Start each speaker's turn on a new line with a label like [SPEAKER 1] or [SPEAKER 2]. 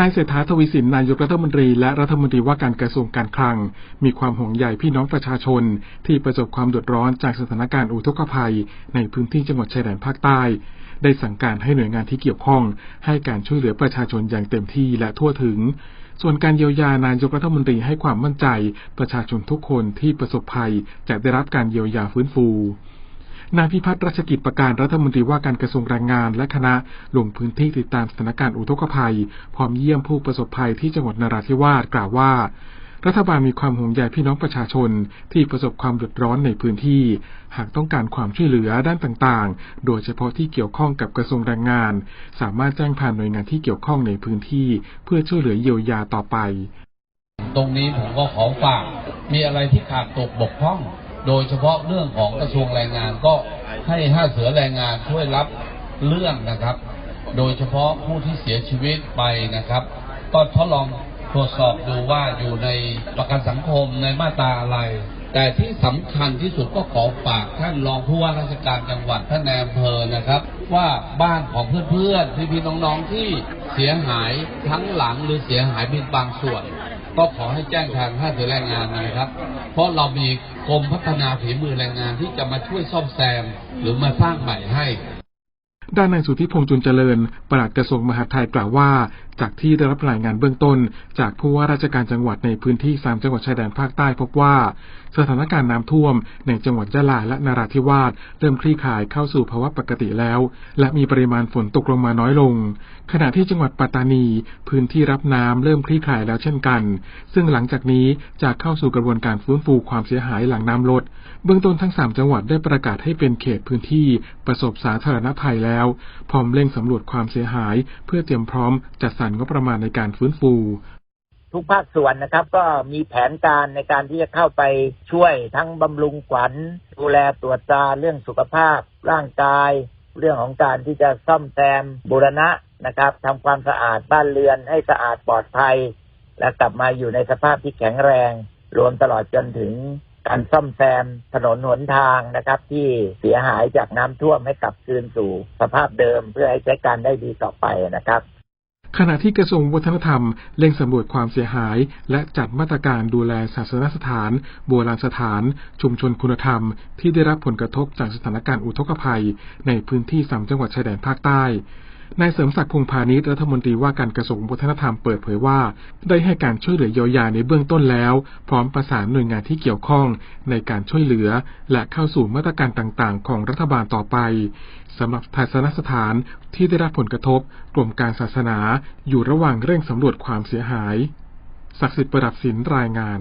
[SPEAKER 1] นายเศรษฐาทวีสินนายกรัฐมนตรีและรัฐมนตรีว่าการกระทรวงการคลัง มีความห่วงใยพี่น้องประชาชน ที่ประสบความเดือดร้อนจากสถานการณ์อุทกภัย ในพื้นที่จังหวัดชายแดนภาคใต้ ได้สั่งการให้หน่วยงานที่เกี่ยวข้อง ให้การช่วยเหลือประชาชนอย่างเต็มที่และทั่วถึง ส่วนการเยียวยานายกรัฐมนตรีให้ความมั่นใจ ประชาชนทุกคนที่ประสบภัยจะได้รับการเยียวยาฟื้นฟู นายพิพัฒน์รัชกิจประการรัฐมนตรีว่าการกระทรวงแรงงานและคณะลงพื้นที่ติดตามสถานการณ์อุทกภัย พร้อมเยี่ยมผู้ประสบภัยที่จังหวัดนราธิวาสกล่าวว่า รัฐบาลมีความห่วงใยพี่น้องประชาชนที่ประสบความเดือดร้อนในพื้นที่ หากต้องการความช่วยเหลือด้านต่างๆ โดยเฉพาะที่เกี่ยวข้องกับกระทรวงแรงงาน สามารถแจ้งผ่านหน่วยงานที่เกี่ยวข้องในพื้นที่ เพื่อช่วยเหลือเยียวยาต่อไป
[SPEAKER 2] ตรงนี้ผมก็ขอฝากมีอะไรที่ขาดตกบกพร่อง โดยเฉพาะเรื่องของกระทรวงแรงงานก็ให้ห้าเสือแรงงานช่วยรับเรื่องนะครับ โดยเฉพาะผู้ที่เสียชีวิตไปนะครับ ก็ทดลองตรวจสอบดูว่าอยู่ในประกันสังคมในมาตราอะไร แต่ที่สำคัญที่สุดก็ขอฝากท่านรองผู้ว่าราชการจังหวัดท่านนายอำเภอนะครับ ว่าบ้านของเพื่อนๆพี่ๆน้องๆที่เสียหายทั้งหลังหรือเสียหายเป็นบางส่วน ก็ขอให้แจ้งทางท่าเสือแรงงานนะครับ เพราะเรามี กรมพัฒนาฝีมือแรงงานที่จะมาช่วยซ่อมแซมหรือมาสร้างใหม่ให้
[SPEAKER 1] ด้านนายสุทธิพงษ์จุนเจริญ ปลัดกระทรวงมหาดไทยกล่าวว่า จากที่ได้รับรายงานเบื้องต้น จากผู้ว่าราชการจังหวัดในพื้นที่สามจังหวัดชายแดนภาคใต้พบว่า สถานการณ์น้ำท่วม ในจังหวัดยะลาและนราธิวาสเริ่มคลี่คลายเข้าสู่ภาวะปกติแล้ว และมีปริมาณฝนตกลงมาน้อยลง ขณะที่จังหวัดปัตตานี พื้นที่รับน้ำเริ่มคลี่คลายแล้วเช่นกัน ซึ่งหลังจากนี้จะเข้าสู่กระบวนการฟื้นฟูความเสียหายหลังน้ำลด เบื้องต้นทั้ง 3 จังหวัดได้ประกาศให้เป็นเขตพื้นที่ประสบสาธารณภัยแล้วพร้อมเร่งสำรวจความเสียหาย เพื่อเตรียมพร้อมจัดสรรงบประมาณในการฟื้นฟู
[SPEAKER 3] ทุกภาคส่วนนะครับ ก็มีแผนการในการที่จะเข้าไปช่วยทั้งบำรุงขวัญ ดูแลตรวจตราเรื่องสุขภาพ ร่างกาย เรื่องของการที่จะซ่อมแซมบูรณะนะครับทำความสะอาดบ้านเรือนให้สะอาดปลอดภัย และกลับมาอยู่ในสภาพที่แข็งแรง รวมตลอดจนถึง การซ่อมแซมถนนหนทางนะครับ ที่เสียหายจากน้ำท่วมให้กลับคืนสู่สภาพเดิมเพื่อให้ใช้การได้ดีต่อไปนะครับ
[SPEAKER 1] ขณะที่กระทรวงวัฒนธรรมเร่งสำรวจความเสียหาย และจัดมาตรการดูแลศาสนสถานโบราณสถาน ชุมชนคุณธรรม ที่ได้รับผลกระทบจากสถานการณ์อุทกภัย ในพื้นที่สามจังหวัดชายแดนภาคใต้ นายเสริมศักดิ์พงพาณิชย์รัฐมนตรีว่าการกระทรวงวัฒนธรรมเปิดเผยว่า ได้ให้การช่วยเหลือเยียวยาในเบื้องต้นแล้ว พร้อมประสานหน่วยงานที่เกี่ยวข้องในการช่วยเหลือ และเข้าสู่มาตรการต่างๆ ของรัฐบาลต่อไปสำหรับศาสนสถานที่ได้รับผลกระทบ กรมการศาสนาอยู่ระหว่างเร่งสำรวจความเสียหายศักดิ์สิทธิ์ประดับศิลป์รายงาน